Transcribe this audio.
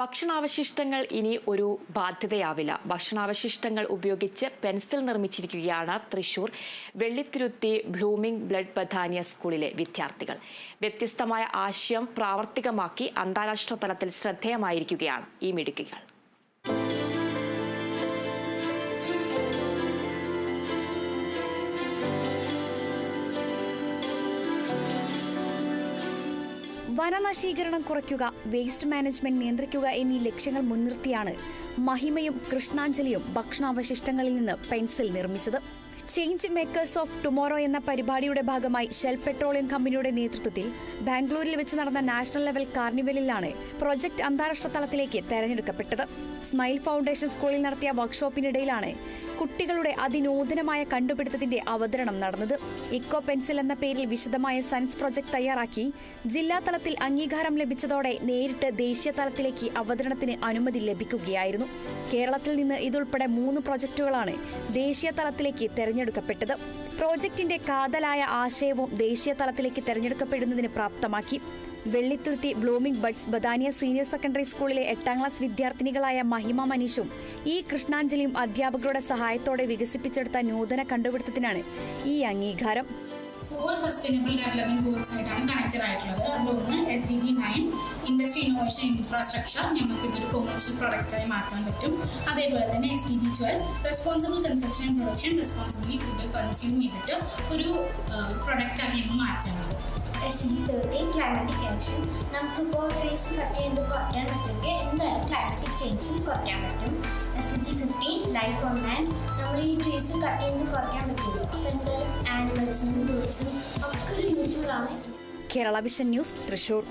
ഭക്ഷണാവശിഷ്ടങ്ങൾ ഇനി ഒരു ബാധ്യതയാവില്ല. ഭക്ഷണാവശിഷ്ടങ്ങൾ ഉപയോഗിച്ച് പെൻസിൽ നിർമ്മിച്ചിരിക്കുകയാണ് തൃശൂർ വെള്ളിത്തിരുത്തി ബ്ലൂമിംഗ് ബ്ലഡ് ബഥാനിയ സ്കൂളിലെ വിദ്യാർത്ഥികൾ. വ്യത്യസ്തമായ ആശയം പ്രാവർത്തികമാക്കി അന്താരാഷ്ട്ര തലത്തിൽ ശ്രദ്ധേയമായിരിക്കുകയാണ് ഈ മിടുക്കികൾ. വനനശീകരണം കുറയ്ക്കുക വേസ്റ്റ് മാനേജ്മെന്റ് നിയന്ത്രിക്കുക എന്നീ ലക്ഷ്യങ്ങൾ മുൻനിർത്തിയാണ് മഹിമയും കൃഷ്ണാഞ്ജലിയും ഭക്ഷണാവശിഷ്ടങ്ങളിൽ നിന്ന് പെൻസിൽ നിർമ്മിച്ചത്. ചേഞ്ച് മേക്കേഴ്സ് ഓഫ് ടുമോറോ എന്ന പരിപാടിയുടെ ഭാഗമായി ഷെൽ പെട്രോളിയം കമ്പനിയുടെ നേതൃത്വത്തിൽ ബാംഗ്ലൂരിൽ വെച്ച് നടന്ന നാഷണൽ ലെവൽ കാർണിവലിലാണ് പ്രൊജക്ട് അന്താരാഷ്ട്ര തലത്തിലേക്ക് തെരഞ്ഞെടുക്കപ്പെട്ടത്. സ്മൈൽ ഫൗണ്ടേഷൻ സ്കൂളിൽ നടത്തിയ വർക്ക്ഷോപ്പിനിടയിലാണ് കുട്ടികളുടെ അതിനൂതനമായ കണ്ടുപിടുത്തത്തിന്റെ അവതരണം നടന്നത്. ഇക്കോ പെൻസിൽ എന്ന പേരിൽ വിശദമായ സയൻസ് പ്രൊജക്ട് തയ്യാറാക്കി ജില്ലാ തലത്തിൽ അംഗീകാരം ലഭിച്ചതോടെ നേരിട്ട് ദേശീയ തലത്തിലേക്ക് അവതരണത്തിന് അനുമതി ലഭിക്കുകയായിരുന്നു. കേരളത്തിൽ നിന്ന് ഇതുൾപ്പെടെ മൂന്ന് പ്രൊജക്ടുകളാണ് ദേശീയ തലത്തിലേക്ക് തെരഞ്ഞെടുക്കപ്പെട്ടത്. പ്രോജക്റ്റിന്റെ കാതലായ ആശയവും ദേശീയ തലത്തിലേക്ക് തെരഞ്ഞെടുക്കപ്പെടുന്നതിന് പ്രാപ്തമാക്കി. Vellithuruthi blooming buds Bethania senior secondary സ്കൂളിലെ എട്ടാം ക്ലാസ് വിദ്യാർത്ഥിനികളായ മഹിമ മനീഷും ഈ കൃഷ്ണാഞ്ജലിയും അധ്യാപകരുടെ സഹായത്തോടെ വികസിപ്പിച്ചെടുത്ത നൂതന കണ്ടുപിടുത്തത്തിനാണ് ഈ അംഗീകാരം. ഫോർ സസ്റ്റൈനബിൾ ഡെവലപ്മെന്റ് ഗോൾസ് ആയിട്ടാണ് കണക്റ്റഡ് ആയിട്ടുള്ളത്. അതിലൊന്ന് ഇൻഡസ്ട്രി ഇന്നോവേഷൻ ഇൻഫ്രാസ്ട്രക്ചർ ഞങ്ങൾക്ക് ഇതൊരു കൊമേഴ്ഷ്യൽ പ്രൊഡക്റ്റായി മാറ്റാൻ പറ്റും. അതേപോലെ തന്നെ S D G twelve responsible consumption and production responsibly food consume ചെയ്തിട്ട് ഒരു പ്രൊഡക്റ്റാക്കി ഞങ്ങൾ മാറ്റുന്നത്. S D thirteen climatic action നമുക്കിപ്പോൾ ട്രീസ് കട്ട് ചെയ്ത് കുറയ്ക്കാൻ പറ്റുമെങ്കിൽ എന്തായാലും ക്ലൈമാറ്റിക് ചേഞ്ച് കുറയ്ക്കാൻ പറ്റും. S G fifteen life on land നമ്മൾ ഈ ട്രീസ് കട്ട് ചെയ്ത് കുറയ്ക്കാൻ പറ്റുള്ളൂ? അപ്പോൾ എന്തായാലും ആനിമൽസിനും ബേഴ്സിനും ഒക്കെ ഒരു യൂസ്ഫുൾ ആണ്. Kerala vision news Thrissur.